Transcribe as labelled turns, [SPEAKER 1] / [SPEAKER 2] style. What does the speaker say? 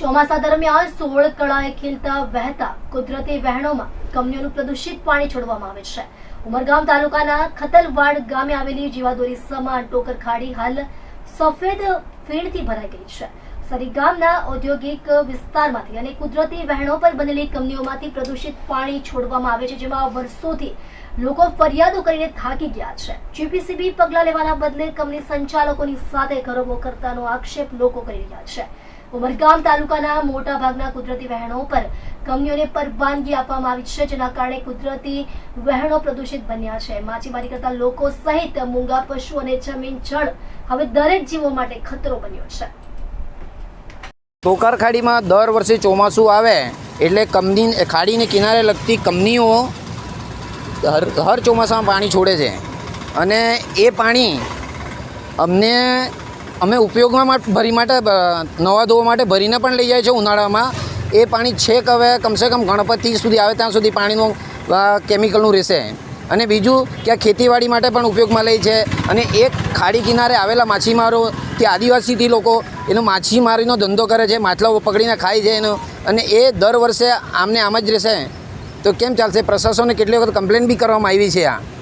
[SPEAKER 1] ચોમાસા દરમિયાન સોળ કળાએ ખીલતા વહેતા કુદરતી વહેણોમાં કંપનીઓનું પ્રદૂષિત પાણી છોડવામાં આવે છે. ઉમરગામ તાલુકાના ખતલવાડ ગામે આવેલી જીવાદોરી સમાન ટોકર ખાડી હાલ સફેદ ફીણથી ભરાઈ ગઈ છે. સરી ગામના ઔદ્યોગિક વિસ્તારમાંથી અને કુદરતી વહેણો પર બનેલી કંપનીઓમાંથી પ્રદૂષિત પાણી છોડવામાં આવે છે, જેમાં વર્ષોથી લોકો ફરિયાદો કરીને થાકી ગયા છે. જીપીસીબી પગલાં લેવાના બદલે કંપની સંચાલકોની સાથે ઘરોબો કરતાનો આક્ષેપ લોકો કરી રહ્યા છે. ઉમરગામ તાલુકાના મોટા ભાગના કુદરતી વહેણો પર કંપનીઓને પરવાનગી આપવામાં આવી છે, જેના કારણે કુદરતી વહેણો પ્રદૂષિત બન્યા છે. માછીમારી કરતા લોકો સહિત મૂંગા પશુ અને જમીન જળ હવે દરેક જીવો માટે ખતરો બન્યો છે.
[SPEAKER 2] ટોકારખાડીમાં દર વર્ષે ચોમાસું આવે એટલે કંપની ખાડીને કિનારે લગતી કંપનીઓ હર હર ચોમાસામાં પાણી છોડે છે. અને એ પાણી અમને અમે ઉપયોગમાં ભરી માટે નવા ધોવા માટે ભરીને પણ લઈ જાય છે ઉનાળામાં. એ પાણી છેક હવે કમસે કમ ગણપતિ સુધી આવે ત્યાં સુધી પાણીનું કેમિકલનું રહેશે. અને બીજું કે ખેતીવાડી માટે પણ ઉપયોગમાં લે છે. અને એક ખાડી કિનારે આવેલા માછીમારો, કે આદિવાસીથી લોકો, એનો માછીમારીનો ધંધો કરે છે માછલાઓ પકડીને ખાય છે એનો. અને એ દર વર્ષે આમને આમ જ રહેશે. તો કેમ ચાલશે? પ્રશાસને કેટલી વખત કમ્પ્લેન બી કરવામાં આવી છે આ?